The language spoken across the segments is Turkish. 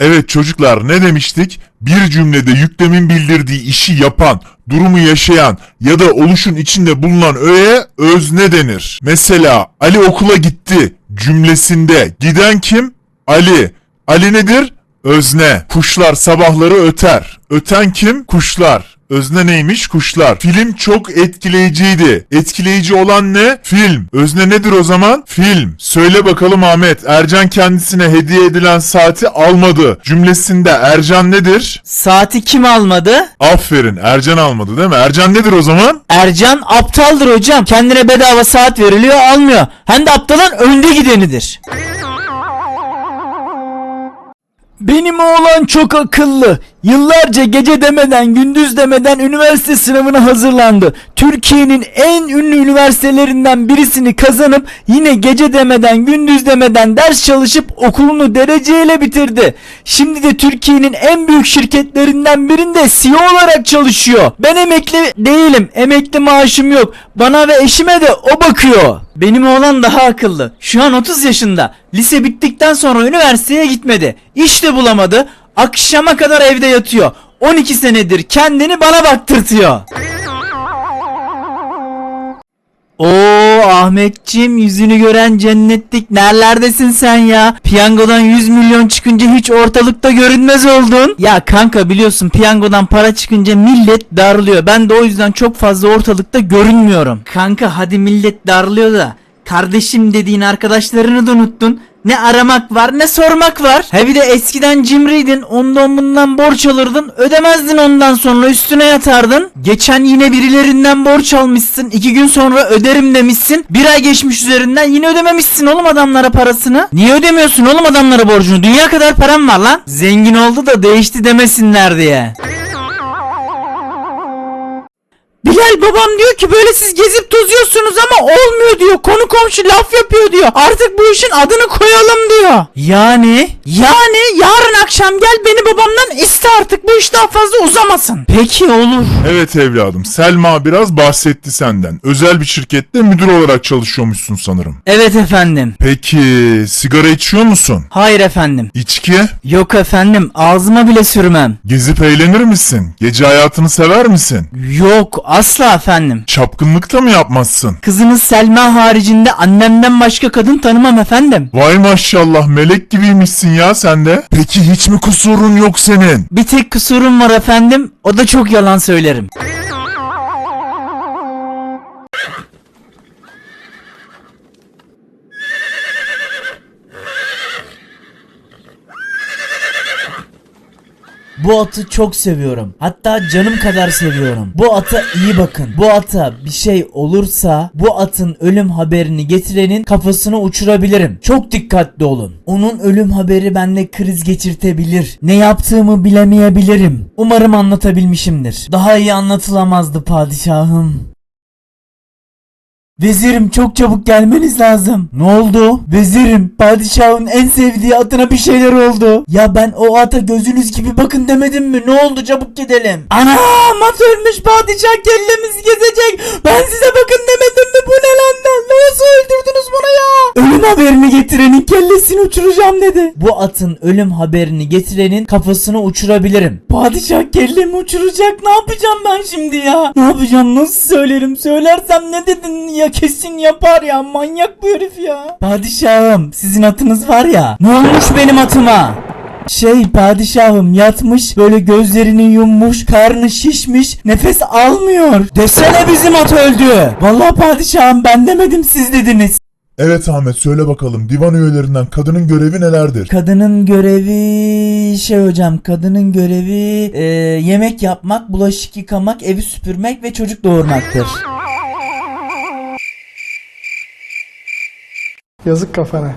Evet çocuklar ne demiştik? Bir cümlede yüklemin bildirdiği işi yapan, durumu yaşayan ya da oluşun içinde bulunan öğeye özne denir. Mesela Ali okula gitti cümlesinde giden kim? Ali. Ali nedir? Özne. Kuşlar sabahları öter. Öten kim? Kuşlar. Özne neymiş? Kuşlar. Film çok etkileyiciydi. Etkileyici olan ne? Film. Özne nedir o zaman? Film. Söyle bakalım Ahmet. Ercan kendisine hediye edilen saati almadı. Cümlesinde Ercan nedir? Saati kim almadı? Aferin. Ercan almadı değil mi? Ercan nedir o zaman? Ercan aptaldır hocam. Kendine bedava saat veriliyor almıyor. Hem de aptalın önde gidenidir. Benim oğlan çok akıllı. Yıllarca gece demeden gündüz demeden üniversite sınavına hazırlandı. Türkiye'nin en ünlü üniversitelerinden birisini kazanıp yine gece demeden gündüz demeden ders çalışıp okulunu dereceyle bitirdi. Şimdi de Türkiye'nin en büyük şirketlerinden birinde CEO olarak çalışıyor. Ben emekli değilim. Emekli maaşım yok. Bana ve eşime de o bakıyor. Benim oğlan daha akıllı. Şu an 30 yaşında. Lise bittikten sonra üniversiteye gitmedi. İş de bulamadı. Akşama kadar evde yatıyor. 12 senedir kendini bana baktırtıyor. Oo Ahmetciğim yüzünü gören cennetlik nerelerdesin sen ya? Piyangodan 100 milyon çıkınca hiç ortalıkta görünmez oldun. Ya kanka biliyorsun piyangodan para çıkınca millet darlıyor. Ben de o yüzden çok fazla ortalıkta görünmüyorum. Kanka hadi millet darlıyor da kardeşim dediğin arkadaşlarını da unuttun. Ne aramak var ne sormak var. He bir de eskiden cimriydin ondan bundan borç alırdın ödemezdin ondan sonra üstüne yatardın. Geçen yine birilerinden borç almışsın iki gün sonra öderim demişsin. Bir ay geçmiş üzerinden yine ödememişsin oğlum adamlara parasını. Niye ödemiyorsun oğlum adamlara borcunu dünya kadar param var lan. Zengin oldu da değişti demesinler diye. Bilal babam diyor ki böyle siz gezip tozuyorsunuz ama olmuyor diyor. Konu komşu laf yapıyor diyor. Artık bu işin adını koyalım diyor. Yani? Yani yarın akşam gel beni babamdan iste artık bu iş daha fazla uzamasın. Peki olur. Evet evladım. Selma biraz bahsetti senden. Özel bir şirkette müdür olarak çalışıyormuşsun sanırım. Evet efendim. Peki sigara içiyor musun? Hayır efendim. İçki? Yok efendim ağzıma bile sürmem. Gezip eğlenir misin? Gece hayatını sever misin? Yok asla efendim. Çapkınlık da mı yapmazsın? Kızınız Selma haricinde annemden başka kadın tanımam efendim. Vay maşallah melek gibiymişsin ya sen de. Peki hiç mi kusurun yok senin? Bir tek kusurum var efendim. O da çok yalan söylerim. Bu atı çok seviyorum. Hatta canım kadar seviyorum. Bu ata iyi bakın. Bu ata bir şey olursa bu atın ölüm haberini getirenin kafasını uçurabilirim. Çok dikkatli olun. Onun ölüm haberi bende kriz geçirtebilir. Ne yaptığımı bilemeyebilirim. Umarım anlatabilmişimdir. Daha iyi anlatılamazdı padişahım. Vezirim çok çabuk gelmeniz lazım. Ne oldu? Vezirim padişahın en sevdiği atına bir şeyler oldu. Ya ben o ata gözünüz gibi bakın demedim mi? Ne oldu çabuk gidelim. Anam at ölmüş padişah kellemiz gezecek. Ben size bakın demedim mi? Bu ne lan? Nasıl öldürdünüz bunu ya? Ölüm haberini getirenin kellesini uçuracağım dedi. Bu atın ölüm haberini getirenin kafasını uçurabilirim. Padişah kellemi uçuracak. Ne yapacağım ben şimdi ya? Ne yapacağım? Nasıl söylerim? Söylersem ne dedin ya? Kesin yapar ya. Manyak bu herif ya. Padişahım sizin atınız var ya. Ne olmuş benim atıma? Şey padişahım yatmış böyle gözlerini yummuş karnı şişmiş nefes almıyor. Desene bizim at öldü. Vallahi padişahım ben demedim siz dediniz. Evet Ahmet söyle bakalım divan üyelerinden kadının görevi nelerdir? Kadının görevi şey hocam kadının görevi e, yemek yapmak, bulaşık yıkamak, evi süpürmek ve çocuk doğurmaktır. Yazık kafana.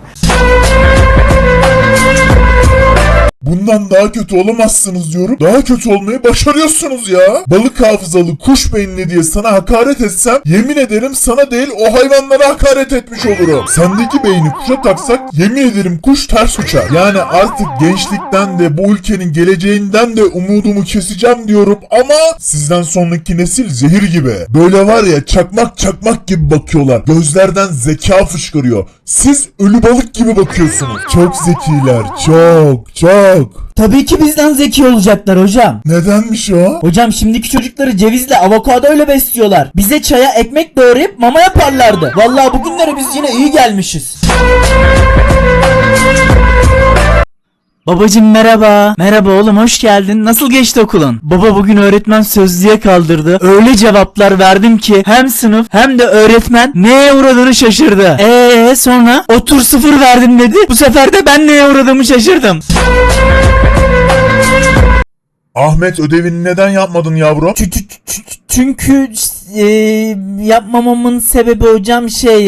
Bundan daha kötü olamazsınız diyorum. Daha kötü olmayı başarıyorsunuz ya. Balık hafızalı kuş beyinli diye sana hakaret etsem yemin ederim sana değil o hayvanlara hakaret etmiş olurum. Sendeki beyni kuşa taksak yemin ederim kuş ters uçar. Yani artık gençlikten de bu ülkenin geleceğinden de umudumu keseceğim diyorum ama sizden sonraki nesil zehir gibi. Böyle var ya çakmak çakmak gibi bakıyorlar. Gözlerden zeka fışkırıyor. Siz ölü balık gibi bakıyorsunuz. Çok zekiler. Çok çok. Yok. Tabii ki bizden zeki olacaklar hocam. Nedenmiş o? Hocam şimdiki çocukları cevizle avokado öyle besliyorlar. Bize çaya ekmek doğrayıp mama yaparlardı. Vallahi bugünlere biz yine iyi gelmişiz. Babacım merhaba. Merhaba oğlum hoş geldin. Nasıl geçti okulun? Baba bugün öğretmen sözlüğe kaldırdı. Öyle cevaplar verdim ki hem sınıf hem de öğretmen neye uğradığını şaşırdı. Eee sonra otur sıfır verdim dedi. Bu sefer de ben neye uğradığımı şaşırdım. Ahmet ödevini neden yapmadın yavrum? Çü- çü- çü- Çünkü e, yapmamamın sebebi hocam şey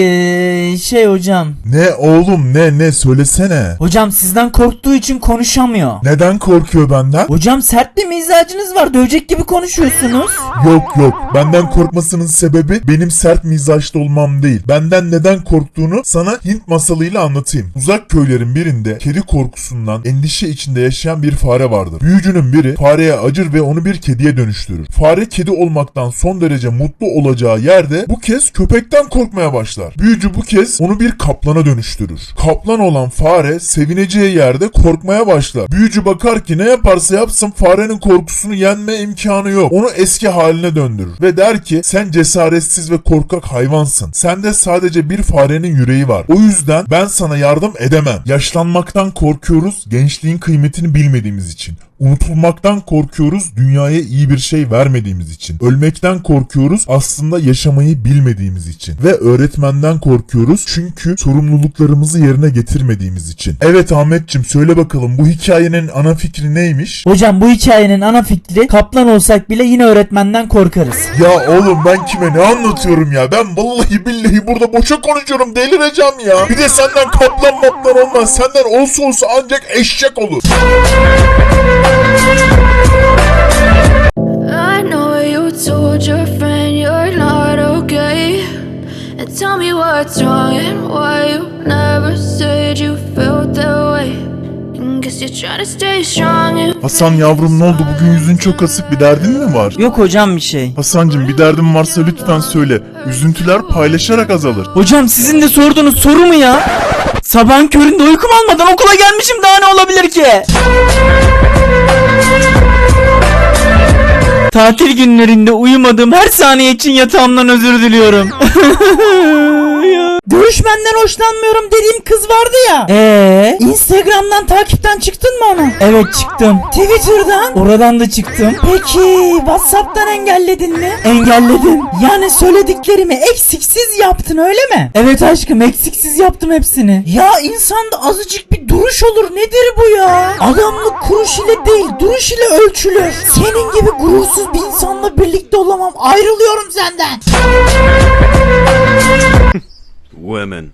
e, şey hocam. Ne oğlum ne ne söylesene. Hocam sizden korktuğu için konuşamıyor. Neden korkuyor benden? Hocam sert bir mizacınız var. Dövecek gibi konuşuyorsunuz. Yok yok. Benden korkmasının sebebi benim sert mizaçlı olmam değil. Benden neden korktuğunu sana Hint masalıyla anlatayım. Uzak köylerin birinde kedi korkusundan endişe içinde yaşayan bir fare vardır. Büyücünün biri fareye acır ve onu bir kediye dönüştürür. Fare kedi olmaktan son derece mutlu olacağı yerde bu kez köpekten korkmaya başlar. Büyücü bu kez onu bir kaplana dönüştürür. Kaplan olan fare sevineceği yerde korkmaya başlar. Büyücü bakar ki ne yaparsa yapsın farenin korkusunu yenme imkanı yok. Onu eski haline döndürür ve der ki sen cesaretsiz ve korkak hayvansın. Sende sadece bir farenin yüreği var. O yüzden ben sana yardım edemem. Yaşlanmaktan korkuyoruz gençliğin kıymetini bilmediğimiz için. Unutulmaktan korkuyoruz dünyaya iyi bir şey vermediğimiz için. Ölmekten korkuyoruz aslında yaşamayı bilmediğimiz için. Ve öğretmenden korkuyoruz çünkü sorumluluklarımızı yerine getirmediğimiz için. Evet Ahmetçim söyle bakalım bu hikayenin ana fikri neymiş? Hocam bu hikayenin ana fikri kaplan olsak bile yine öğretmenden korkarız. Ya oğlum ben kime ne anlatıyorum ya? Ben vallahi billahi burada boşa konuşuyorum delireceğim ya. Bir de senden kaplan maplan olmaz. Senden olsa olsa ancak eşek olur. I know you told your friend you're not okay. And tell me what's wrong and why you never said you felt that way. And guess you're trying to stay strong and Hasan yavrum ne oldu bugün yüzün çok asık bir derdin mi var? Yok hocam bir şey. Hasancım bir derdin varsa lütfen söyle. Üzüntüler paylaşarak azalır. Hocam sizin de sorduğunuz soru mu ya? Sabahın köründe uykum almadan okula gelmişim daha ne olabilir ki? Tatil günlerinde uyumadığım her saniye için yatağımdan özür diliyorum. Dövüşmenden hoşlanmıyorum dediğim kız vardı ya. Ee? Instagram'dan takipten çıktın mı ona? Evet çıktım. Twitter'dan? Oradan da çıktım. Peki WhatsApp'tan engelledin mi? Engelledim. Yani söylediklerimi eksiksiz yaptın öyle mi? Evet aşkım eksiksiz yaptım hepsini. Ya insanda azıcık bir duruş olur nedir bu ya? Adamlık kuruş ile değil duruş ile ölçülür. Senin gibi gurursuz bir insanla birlikte olamam ayrılıyorum senden. Women.